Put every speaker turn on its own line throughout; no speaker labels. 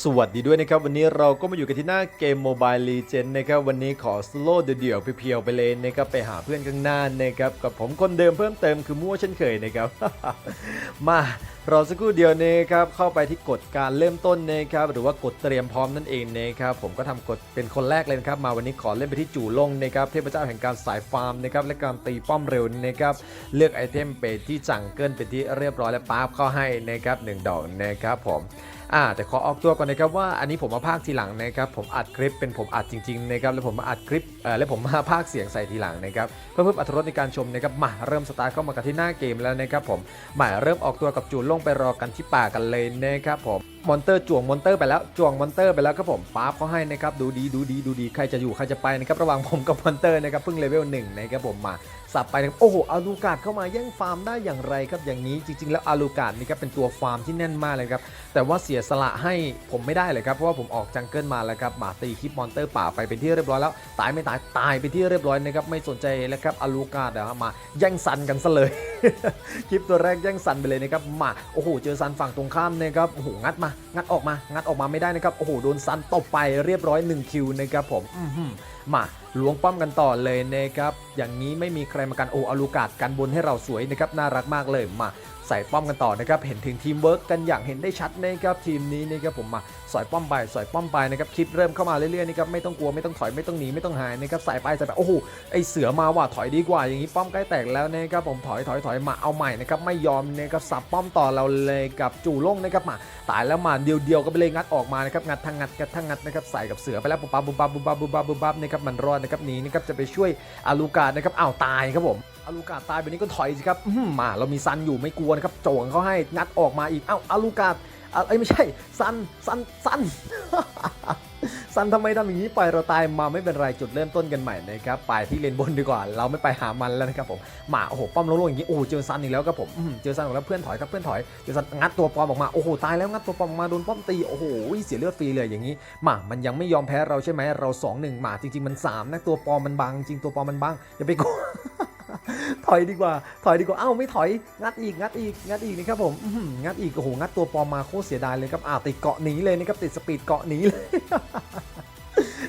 สวัสดีด้วยนะครับ วันนี้เราก็มาอยู่กันที่หน้าเกม Mobile Legend นะครับ วันนี้ขอสโลว์เดี่ยวๆเพียวๆไปเลยนะครับ ไปหาเพื่อนข้างหน้านะครับ กับผมคนเดิมเพิ่มเติมคือมั่วเช่นเคยนะครับ มารอสักครู่เดียวนะครับ เข้าไปที่กฎการเริ่มต้นนะครับ หรือว่ากฎเตรียมพร้อมนั่นเองนะครับ ผมก็ทำกฎเป็นคนแรกเลยนะครับ มาวันนี้ขอเล่นไปที่จู่ลงนะครับ เทพเจ้าแห่งการสายฟาร์มนะครับ และการตีป้อมเร็วนะครับ เลือกไอเทมไปที่จังเกิลเป็นที่เรียบร้อยแล้วปั๊บเข้าให้นะครับหนึ่งดอกนะครับผม อ่าแต่ขอออกตัวก่อนนะครับว่าอันนี้ผมมาภาคทีหลังนะครับผมอัดคลิปเป็นผมอัดจริงๆนะครับแล้วผมมาอัดคลิปเอ่อแล้วผมมาภาคเสียงใส่ทีหลังนะครับเพื่อเพิ่มอรรถรสในการชมนะครับมาเริ่มสตาร์ทเข้ามากันที่หน้าเกมแล้วนะครับผมมาเริ่มออกตัวกับจูนลงไปรอกันที่ป่ากันเลยนะครับผม มอนเตอร์จ่วงมอนเตอร์ไปแล้วจ่วงมอนเตอร์ไปแล้วครับผมป๊าบเขาให้นะครับดูดีดูดีดูดีใครจะอยู่ใครจะไปนะครับระหว่างผมกับมอนเตอร์นะครับเพิ่งเลเวลหนึ่งนะครับผมมาสับไปนะครับโอ้โหอาลูกาดเข้ามาแย่งฟาร์มได้อย่างไรครับอย่างนี้จริง ๆ แล้วอาลูกาดนี่ครับเป็นตัวฟาร์มที่แน่นมากเลยครับแต่ว่าเสียสละให้ผมไม่ได้เลยครับเพราะว่าผมออกจังเกิลมาแล้วครับมาตีคลิปมอนเตอร์ป่าไปเป็นที่เรียบร้อยแล้วตายไม่ตายตายไปที่เรียบร้อยนะครับไม่สนใจแล้วครับอาลูกาเดี๋ยวมาแย่งซันกันซะเลยคลิปตัวแรกแย่งซันไปเลยนะครับมาโอ้โหเจอซันฝั่งตรงข้ามนะครับโอ้โหงัดมางัดออกมางัดออกมาไม่ได้นะครับโอ้โหโดนซันตบไปเรียบร้อย1คิวนะครับผมมาล้วงป้อมกันต่อเลยนะครับอย่างนี้ไม่มีใครมากันโออาลูกาดกันบนให้เราสวยนะครับน่ารักมากเลยมาใส่ป้อมกันต่อนะครับเห็นถึงทีมเวิร์กกันอย่างเห็นได้ชัดนะครับทีมนี้นะครับผมมาสอยป้อมไปสอยป้อมไปนะครับคลิปเริ่มเข้ามาเรื่อยๆนะครับไม่ต้องกลัวไม่ต้องถอยไม่ต้องหนีไม่ต้องหายนะครับใส่ไปใส่ไปโอ้โหไอเสือมาว่ะถอยดีกว่าอย่างนี้ป้อมใกล้แตกแล้วนะครับผมถอยถอยถอยมาเอาใหม่นะครับไม่ยอมนะครับสับป้อมต่อเราเลยกับจู่ล่งนะครับมาตายแล้วมาเดียวเดียวๆก็ไปเลยงัดออกมานะครับงัดทางงัดงัดทางงัดนะครับใส่กับเสือไปแล้วบุบบับบุบบับบุบบับบุบบับบุบบับนะครับมันรอดนะครับหนีนะครับจะไปช่วยอาลูกาดนะครับอ้าวตายครับผมอาลูกาดตายแบบนี้ก็ถอยสิครับมาเรามีซันอยู่ไม่กลัวนะครับโจงเขาให้งัดออกมาอีกอ้าวอาลูกาดอะเอ้ยไม่ใช่ซันซันซัน ซันทำไมทำอย่างนี้ปล่อยเราตายมาไม่เป็นไรจุดเริ่มต้นกันใหม่นะครับไปที่เลนบนดีกว่า เราไม่ไปหามันแล้วนะครับผมหมาโอ้โหป้อมลงๆอย่างนี้โอ้เจอซันอีกแล้วครับผมเจอซันแล้วเพื่อนถอยครับเพื่อนถอยเจอซันงัดตัวปอมออกมาโอ้โหตายแล้วงัดตัวปอมออกมาโดนป้อมตีโอ้โหเสียเลือดฟรีเลยอย่างนี้หมามันยังไม่ยอมแพ้เราใช่ไหมเราสองหนึ่งมาจริงๆมันสามนะตัวปอมมันบางจริงตัวปอมมันบางอย่าไปกลัว ถอยดีกว่า ถอยดีกว่า เอ้าไม่ถอย งัดอีก งัดอีก งัดอีกนะครับผมงัดอีก โอ้โห งัดตัวปอมมาโคตรเสียดายเลยครับอ่าติดเกาะหนีเลยนะครับ ติดสปีดเกาะหนีเลย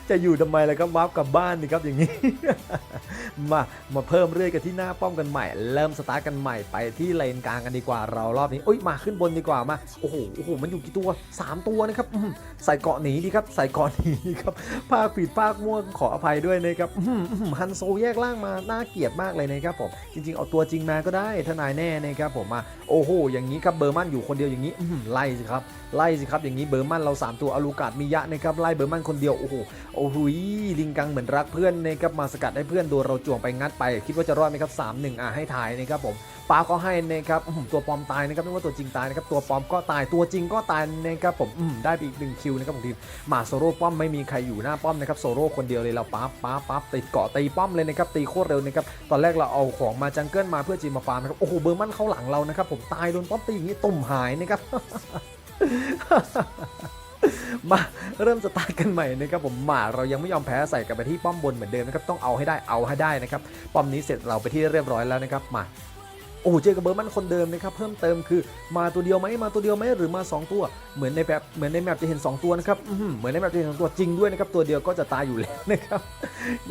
จะอยู่ทำไมล่ะครับวาร์ปกลับบ้านนี่ครับอย่างนี้ มามาเพิ่มเรื่อยกันที่หน้าป้อมกันใหม่ เริ่มสตาร์ทกันใหม่ไปที่เลนกลางกันดีกว่าเรารอบนี้โอ้ยมาขึ้นบนดีกว่ามาโอ้โหโอ้โหมันอยู่กี่ตัว 3 ตัวนะครับใส่เกาะหนีดีครับใส่เกาะหนีครับภาคผิดภาคมั่วขออภัยด้วยนะครับฮันโซแยกล่างมาน่าเกลียดมากเลยนะครับผมจริงๆเอาตัวจริงมาก็ได้ทนายแน่นะครับผมมาโอ้โหอย่างนี้ครับเบอร์มันอยู่คนเดียวอย่างนี้ไล่สิครับไล่สิครับอย่างนี้เบอร์มันเรา 3 ตัวอลูกาดมียะนะครับไล่เบอร์มันคนเดียวโอ้โหโอ้โหลิงกังเหมือนรักเพื่อนนะครับมาสกัดให้เพื่อนโดนเราจวงไปงัดไป คิดว่าจะรอดไหมครับสามหนึ่งอะให้ถ่ายนะครับผมป้าก็ให้นะครับอื้อหือตัวปลอมตายนะครับไม่ว่าตัวจริงตายนะครับตัวปลอมก็ตายตัวจริงก็ตายนะครับผมอื้อหือได้ไปอีกหนึ่งคิวนะครับผมทีมมาโซโร่ป้อมไม่มีใครอยู่หน้าป้อมนะครับโซโร่คนเดียวเลยเราปั๊บปั๊บปั๊บติดเกาะตีป้อมเลยนะครับตีโคตรเร็วนะครับตอนแรกเราเอาของมาจังเกิลมาเพื่อจีมาฟาร์มนะครับโอ้โหเบอร์มันเข้าหลังเรานะครับผมตายโดนป้อมตีอย่างนี้ตุ่มหายนะครับ มาเริ่มสตาร์ทกันใหม่นะครับผมมาเรายังไม่ยอมแพ้ใส่กันไปที่ป้อมบนเหมือนเดิมนะครับต้องเอาให้ได้เอาให้ได้นะครับป้อมนี้เสร็จเราไปที่เรียบร้อยแล้วนะครับมา โอ้เจอกับเบอร์มันคนเดิมนะครับเพิ่มเติมคือมาตัวเดียวไหมมาตัวเดียวไหมหรือมา 2 ตัว เหมือนในแบบเหมือนในแมปจะเห็น 2 ตัวนะครับเหมือนในแมปจะเห็นสองตัวจริงด้วยนะครับตัวเดียวก็จะตายอยู่แล้วนะครับ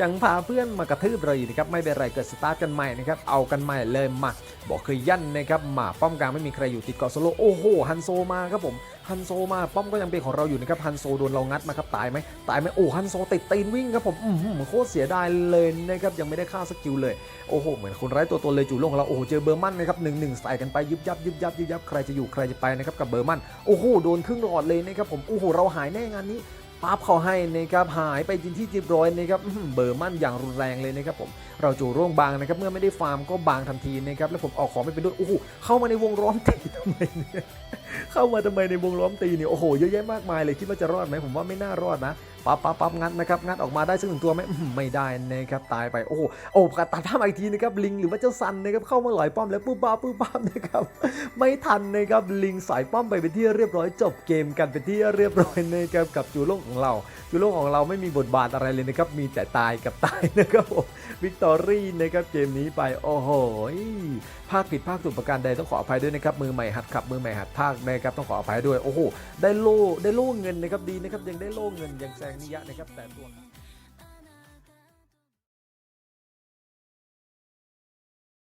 ยังพาเพื่อนมากระทืบเราอยู่นะครับไม่เป็นไรเกิดสตาร์ทกันใหม่นะครับเอากันใหม่เลยมาบอกเคยยั่นนะครับมาป้อมกลางไม่มีใครอยู่ติดเกาะโซโลโอ้โหฮันโซมาครับผมฮันโซมาป้อมก็ยังเป็นของเราอยู่นะครับฮันโซโดนเรางัดมาครับตายไหมตายไหมโอ้ฮันโซติดตีนวิ่งครับผมอื้อหือโคตรเสียดายเลยนะครับยังไม่ได้ค่าสกิลเลยโอ้โหเหมือนคนไร้ตัวตนเลยจู่ลงของเราโอ้เจอเบอร์มันนะครับหนึ่งหนึ่งใส่กันไปยุบยับยุบยับยุบยับใครจะอยู่ใครจะไปนะครับกับเบอร์มันโอ้โหโดนครึ่งหลอดเลยนะครับผมโอ้โหเราหายแน่งานนี้ปั๊บเขาให้นะครับหายไปจินที่จิบร้อยนะครับเบอร์มันอย่างรุนแรงเลยนะครับผมเราจู่ร่วงบางนะครับเมื่อไม่ได้ฟาร์มก็บางทันทีนะครับแล้วผมออกของไม่เป็นด้วยโอ้โหเข้ามาในวงล้อมตีทำไมเนี่ยเข้ามาทำไมในวงล้อมตีเนี่ยโอ้โหเยอะแยะมากมายเลยคิดว่าจะรอดไหมผมว่าไม่น่ารอดนะ ปั๊บปั๊บปั๊บงัดนะครับงัดออกมาได้ซึ่งหนึ่งตัวไหมไม่ได้นะครับตายไปโอ้โอ้ตัดภาพอีกทีนะครับลิงหรือว่าเจ้าซันนะครับเข้ามาหลอยป้อมแล้วปุ๊บบ้าปุ๊บบ้านะครับไม่ทันนะครับลิงสายป้อมไปเป็นที่เรียบร้อยจบเกมกันเป็นที่เรียบร้อยนะครับกับจูโล่งของเรา จูโล่งของเราไม่มีบทบาทอะไรเลยนะครับมีแต่ตายกับตายนะครับผมวิกตอรี่นะครับเกมนี้ไปโอ้โหภาคผิดภาคถูกประการใดต้องขออภัยด้วยนะครับมือใหม่หัดขับมือใหม่หัดภาคนะครับต้องขออภัยด้วยโอ้โหได้โล่ได้โล่เงินนะครับดีนะครับยังได้โล่เงินยังแซนิยะนะครับแต่ตัว